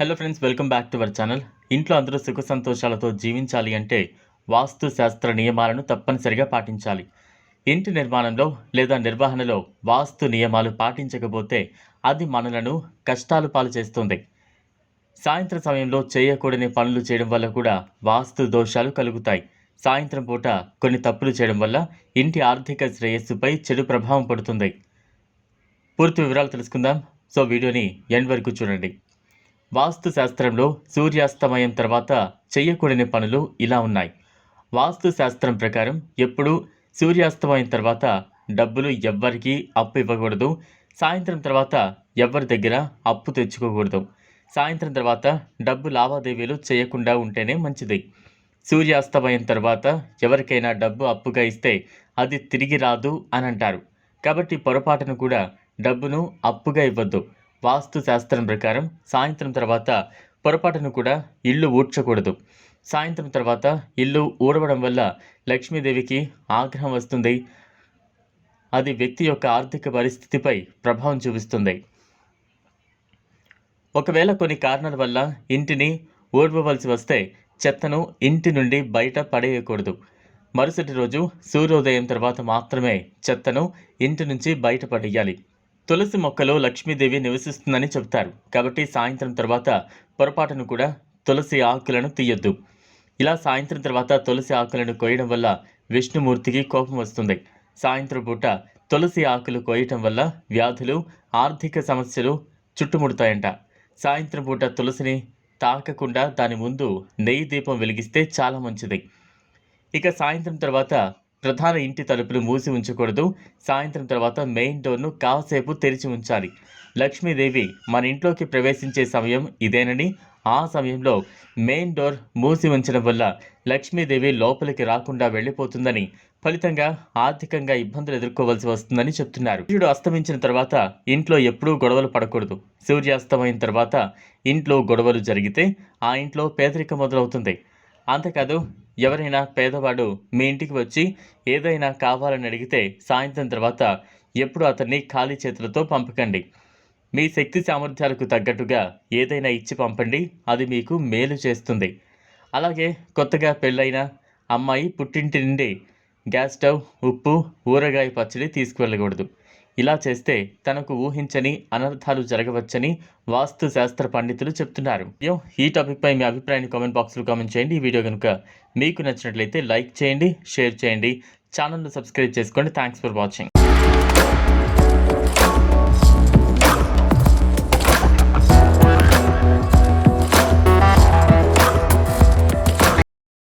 Hello friends welcome back to our channel ఇంట్లో అందరూ సుఖ సంతోషాలతో జీవించాలి అంటే వాస్తు శాస్త్ర నియమాలను తప్పనిసరిగా పాటించాలి. ఇంటి నిర్మాణంలో లేదా నిర్వహణలో వాస్తు నియమాలు పాటించకపోతే అది మనలను కష్టాలు పాలు చేస్తుంది. సాయంత్రం సమయంలో చేయకూడని పనులు చేయడం వల్ల కూడా వాస్తు దోషాలు కలుగుతాయి. సాయంత్రం పూట కొన్ని తప్పులు చేయడం వల్ల ఇంటి ఆర్థిక శ్రేయస్సుపై చెడు ప్రభావం పడుతుంది. పూర్తి వివరాలు తెలుసుకుందాం. సో వీడియోని ఎండ్ వరకు చూడండి. వాస్తు శాస్త్రంలో సూర్యాస్తమయం తర్వాత చేయకూడని పనులు ఇలా ఉన్నాయి. వాస్తు శాస్త్రం ప్రకారం ఎప్పుడూ సూర్యాస్తమయం తర్వాత డబ్బులు ఎవ్వరికీ అప్పు ఇవ్వకూడదు. సాయంత్రం తర్వాత ఎవరి దగ్గర అప్పు తెచ్చుకోకూడదు. సాయంత్రం తర్వాత డబ్బు లావాదేవీలు చేయకుండా ఉంటేనే మంచిది. సూర్యాస్తమయం తర్వాత ఎవరికైనా డబ్బు అప్పుగా ఇస్తే అది తిరిగి రాదు అని అంటారు. కాబట్టి పొరపాటును కూడా డబ్బును అప్పుగా ఇవ్వద్దు. వాస్తు శాస్త్రం ప్రకారం సాయంత్రం తర్వాత పొరపాటును కూడా ఇల్లు ఊడ్చకూడదు. సాయంత్రం తర్వాత ఇల్లు ఊడవడం వల్ల లక్ష్మీదేవికి ఆగ్రహం వస్తుంది. అది వ్యక్తి యొక్క ఆర్థిక పరిస్థితిపై ప్రభావం చూపిస్తుంది. ఒకవేళ కొన్ని కారణాల వల్ల ఇంటిని ఊడవలసి వస్తే చెత్తను ఇంటి నుండి బయట పడేయకూడదు. మరుసటి రోజు సూర్యోదయం తర్వాత మాత్రమే చెత్తను ఇంటి నుంచి బయట పడేయాలి. తులసి మొక్కలో లక్ష్మీదేవి నివసిస్తుందని చెబుతారు. కాబట్టి సాయంత్రం తర్వాత పొరపాటును కూడా తులసి ఆకులను తీయొద్దు. ఇలా సాయంత్రం తర్వాత తులసి ఆకులను కోయడం వల్ల విష్ణుమూర్తికి కోపం వస్తుంది. సాయంత్రం పూట తులసి ఆకులు కోయటం వల్ల వ్యాధులు ఆర్థిక సమస్యలు చుట్టుముడతాయంట. సాయంత్రం పూట తులసిని తాకకుండా దాని ముందు నెయ్యి దీపం వెలిగిస్తే చాలా మంచిది. ఇక సాయంత్రం తర్వాత ప్రధాన ఇంటి తలుపులు మూసి ఉంచకూడదు. సాయంత్రం తర్వాత మెయిన్ డోర్ను కాసేపు తెరిచి ఉంచాలి. లక్ష్మీదేవి మన ఇంట్లోకి ప్రవేశించే సమయం ఇదేనని ఆ సమయంలో మెయిన్ డోర్ మూసి ఉంచడం వల్ల లక్ష్మీదేవి లోపలికి రాకుండా వెళ్ళిపోతుందని ఫలితంగా ఆర్థికంగా ఇబ్బందులు ఎదుర్కోవాల్సి వస్తుందని చెప్తున్నారు. సూర్యుడు అస్తమించిన తర్వాత ఇంట్లో ఎప్పుడూ గొడవలు పడకూడదు. సూర్యాస్తమైన తర్వాత ఇంట్లో గొడవలు జరిగితే ఆ ఇంట్లో పేదరికం మొదలవుతుంది. అంతేకాదు ఎవరైనా పేదవాడు మీ ఇంటికి వచ్చి ఏదైనా కావాలని అడిగితే సాయంత్రం తర్వాత ఎప్పుడు అతన్ని ఖాళీ చేతులతో పంపకండి. మీ శక్తి సామర్థ్యాలకు తగ్గట్టుగా ఏదైనా ఇచ్చి పంపండి. అది మీకు మేలు చేస్తుంది. అలాగే కొత్తగా పెళ్ళైన అమ్మాయి పుట్టింటి నుండి గ్యాస్ స్టవ్ ఉప్పు ఊరగాయ పచ్చడి తీసుకువెళ్ళకూడదు. ఇలా చేస్తే తనకు ఊహించని అనర్థాలు జరగవచ్చని వాస్తు శాస్త్ర పండితులు చెప్తున్నారు. యో, ఈ టాపిక్పై మీ అభిప్రాయాన్ని కామెంట్ బాక్స్లో కామెంట్ చేయండి. ఈ వీడియో కనుక మీకు నచ్చినట్లయితే లైక్ చేయండి షేర్ చేయండి. ఛానల్ను సబ్స్క్రైబ్ చేసుకోండి. Thanks for watching.